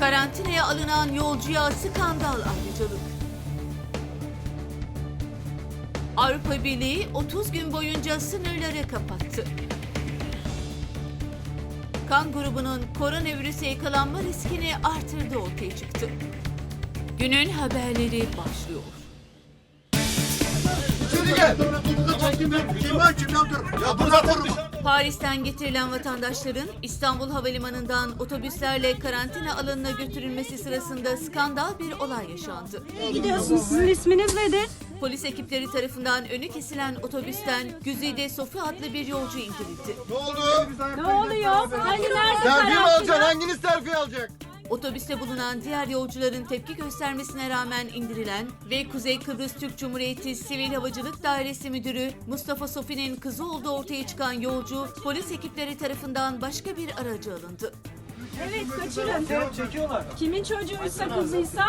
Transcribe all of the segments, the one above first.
Karantinaya alınan yolcuya skandal ayrıcalık. Avrupa Birliği 30 gün boyunca sınırları kapattı. Kan grubunun koronavirüse yakalanma riskini artırdığı ortaya çıktı. Günün haberleri başlıyor. Şimdi gel. Kim kim? Ya. Paris'ten getirilen vatandaşların İstanbul Havalimanı'ndan otobüslerle karantina alanına götürülmesi sırasında skandal bir olay yaşandı. Nereye gidiyorsunuz? Sizin isminiz nedir? Polis ekipleri tarafından önü kesilen otobüsten Güzide Sofi adlı bir yolcu indirildi. Ne oldu? Ne oluyor? Hani nerede Selfie mi alacaksın? Hanginiz selfie alacak? Otobüste bulunan diğer yolcuların tepki göstermesine rağmen indirilen ve Kuzey Kıbrıs Türk Cumhuriyeti Sivil Havacılık Dairesi Müdürü Mustafa Sofi'nin kızı olduğu ortaya çıkan yolcu polis ekipleri tarafından başka bir araca alındı. Evet kaçırın. Kimin çocuğuysa kızıysa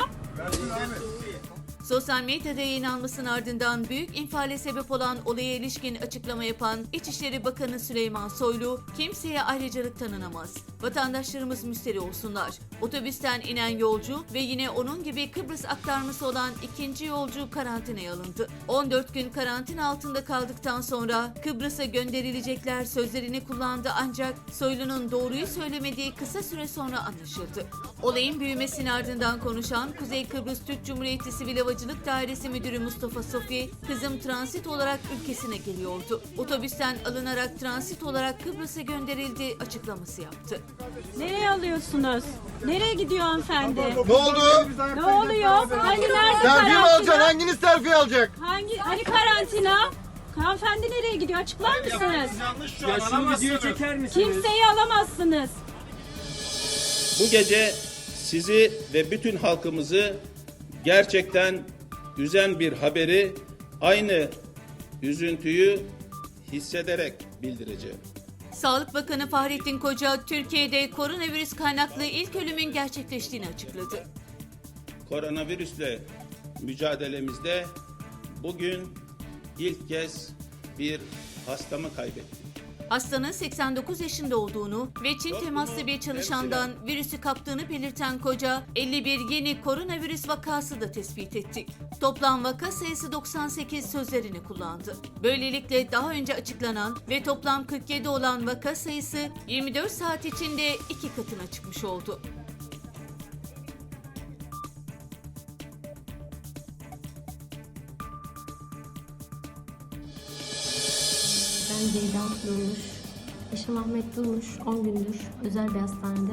Sosyal medyada yayınlanmasının ardından büyük infiale sebep olan olaya ilişkin açıklama yapan İçişleri Bakanı Süleyman Soylu, kimseye ayrıcalık tanınamaz. Vatandaşlarımız müşteri olsunlar. Otobüsten inen yolcu ve yine onun gibi Kıbrıs aktarması olan ikinci yolcu karantinaya alındı. 14 gün karantina altında kaldıktan sonra Kıbrıs'a gönderilecekler sözlerini kullandı ancak Soylu'nun doğruyu söylemediği kısa süre sonra anlaşıldı. Olayın büyümesinin ardından konuşan Kuzey Kıbrıs Türk Cumhuriyeti Sivil Havacılık Dairesi Müdürü Mustafa Sofi, kızım transit olarak ülkesine geliyordu. Otobüsten alınarak transit olarak Kıbrıs'a gönderildi açıklaması yaptı. Nereye alıyorsunuz? Nereye gidiyor hanımefendi? Ne oldu? Ne oluyor? Hani nerede Selfie mi alacaksın? karantina? Hanginiz selfie alacak? Hangi hani karantina? Hanımefendi nereye gidiyor? Açıklar mısınız? Ya şunu videoyu çeker misiniz? Kimseyi alamazsınız. Bu gece sizi ve bütün halkımızı gerçekten üzen bir haberi aynı üzüntüyü hissederek bildireceğim. Sağlık Bakanı Fahrettin Koca, Türkiye'de koronavirüs kaynaklı ilk ölümün gerçekleştiğini açıkladı. Koronavirüsle mücadelemizde bugün ilk kez bir hastamı kaybettim. Hastanın 89 yaşında olduğunu ve Çin temaslı bir çalışandan virüsü kaptığını belirten koca 51 yeni koronavirüs vakası da tespit ettik. Toplam vaka sayısı 98 sözlerini kullandı. Böylelikle daha önce açıklanan ve toplam 47 olan vaka sayısı 24 saat içinde iki katına çıkmış oldu. Ben Ceyda Durmuş. Eşim Ahmet Durmuş 10 gündür özel bir hastanede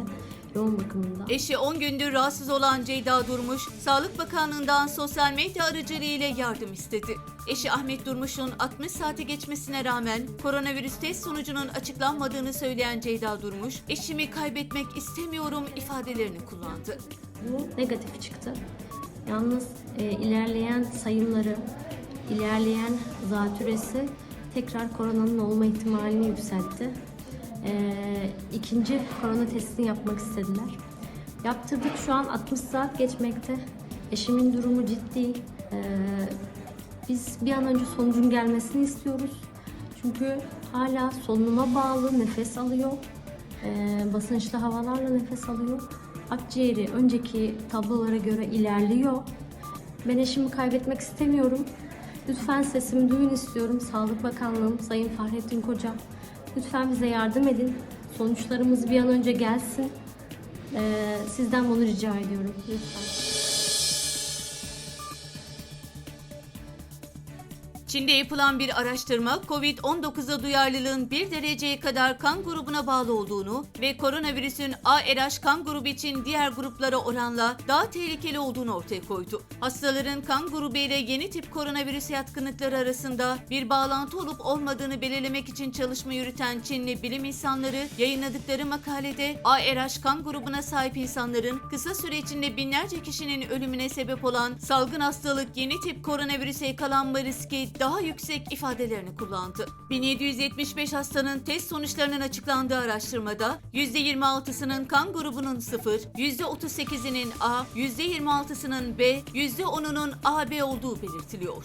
yoğun bakımında. Eşi 10 gündür rahatsız olan Ceyda Durmuş, Sağlık Bakanlığı'ndan sosyal medya aracılığıyla yardım istedi. Eşi Ahmet Durmuş'un 60 saati geçmesine rağmen koronavirüs test sonucunun açıklanmadığını söyleyen Ceyda Durmuş, eşimi kaybetmek istemiyorum ifadelerini kullandı. Bu negatif çıktı. Yalnız e, ilerleyen sayımları, ilerleyen zatürresi tekrar koronanın olma ihtimalini yükseltti. E, ikinci korona testini yapmak istediler. Yaptırdık şu an 60 saat geçmekte. Eşimin durumu ciddi. E, biz bir an önce sonucun gelmesini istiyoruz. Çünkü hala solunuma bağlı nefes alıyor. Ee, basınçlı havalarla nefes alıyor. Akciğeri önceki tablolara göre ilerliyor. Ben eşimi kaybetmek istemiyorum. Lütfen sesimi duyun istiyorum. Sağlık Bakanlığım, Sayın Fahrettin Koca. Lütfen bize yardım edin. Sonuçlarımız bir an önce gelsin. Ee, sizden bunu rica ediyorum. Lütfen. Çin'de yapılan bir araştırma COVID-19'a duyarlılığın bir dereceye kadar kan grubuna bağlı olduğunu ve koronavirüsün ARH kan grubu için diğer gruplara oranla daha tehlikeli olduğunu ortaya koydu. Hastaların kan grubu ile yeni tip koronavirüs yatkınlıkları arasında bir bağlantı olup olmadığını belirlemek için çalışma yürüten Çinli bilim insanları yayınladıkları makalede ARH kan grubuna sahip insanların kısa süre içinde binlerce kişinin ölümüne sebep olan salgın hastalık yeni tip koronavirüse yakalanma riski daha yüksek ifadelerini kullandı. 1775 hastanın test sonuçlarının açıklandığı araştırmada %26'sının kan grubunun 0, %38'inin A, %26'sının B, %10'unun AB olduğu belirtiliyor.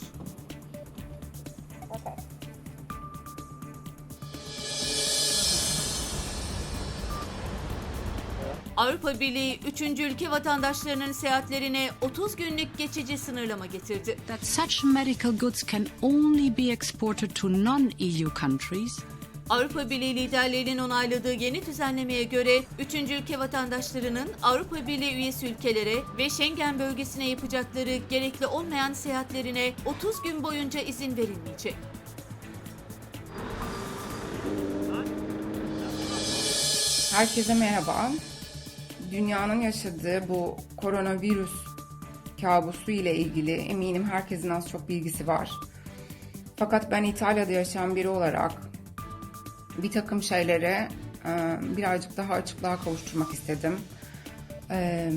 Avrupa Birliği 3. ülke vatandaşlarının seyahatlerine 30 günlük geçici sınırlama getirdi. that such medical goods can only be exported to non-EU countries Avrupa Birliği liderlerinin onayladığı yeni düzenlemeye göre 3. ülke vatandaşlarının Avrupa Birliği üyesi ülkelere ve Schengen bölgesine yapacakları gerekli olmayan seyahatlerine 30 gün boyunca izin verilmeyecek. Herkese merhaba. Dünyanın yaşadığı bu koronavirüs kabusu ile ilgili eminim herkesin az çok bilgisi var. Fakat ben İtalya'da yaşayan biri olarak bir takım şeylere e, birazcık daha açıklığa kavuşturmak istedim. E,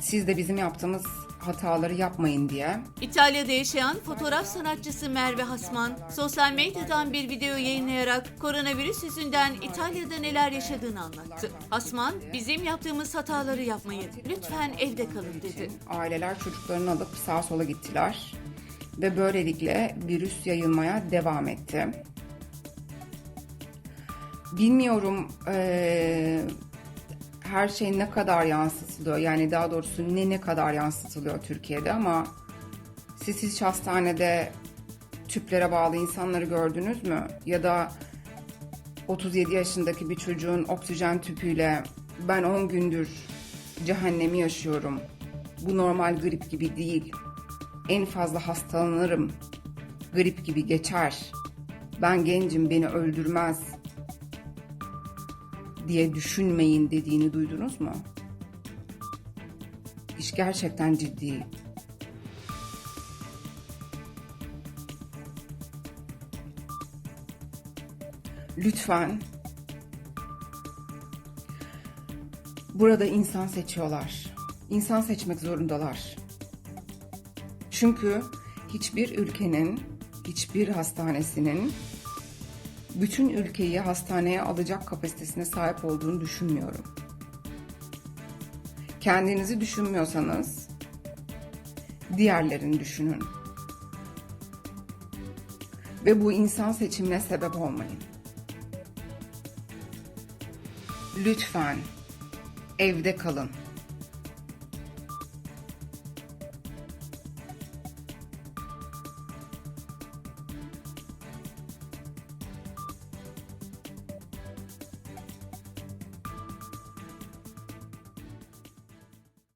Siz de bizim yaptığımız hataları yapmayın diye. İtalya'da yaşayan fotoğraf sanatçısı Merve Hasman, sosyal medyadan bir video yayınlayarak koronavirüs yüzünden İtalya'da neler yaşadığını anlattı. Hasman, bizim yaptığımız hataları yapmayın, lütfen evde kalın dedi. Aileler çocuklarını alıp sağa sola gittiler ve böylelikle virüs yayılmaya devam etti. Bilmiyorum eee, her şey ne kadar yansıtılıyor yani daha doğrusu ne ne kadar yansıtılıyor Türkiye'de ama siz hiç hastanede tüplere bağlı insanları gördünüz mü? Ya da 37 yaşındaki bir çocuğun oksijen tüpüyle ben 10 gündür cehennemi yaşıyorum. Bu normal grip gibi değil. En fazla hastalanırım. Grip gibi geçer. Ben gencim beni öldürmez diye düşünmeyin dediğini duydunuz mu? İş gerçekten ciddi. Lütfen burada insan seçiyorlar. İnsan seçmek zorundalar. Çünkü hiçbir ülkenin, hiçbir hastanesinin bütün ülkeyi hastaneye alacak kapasitesine sahip olduğunu düşünmüyorum. Kendinizi düşünmüyorsanız diğerlerini düşünün. Ve bu insan seçimine sebep olmayın. Lütfen evde kalın.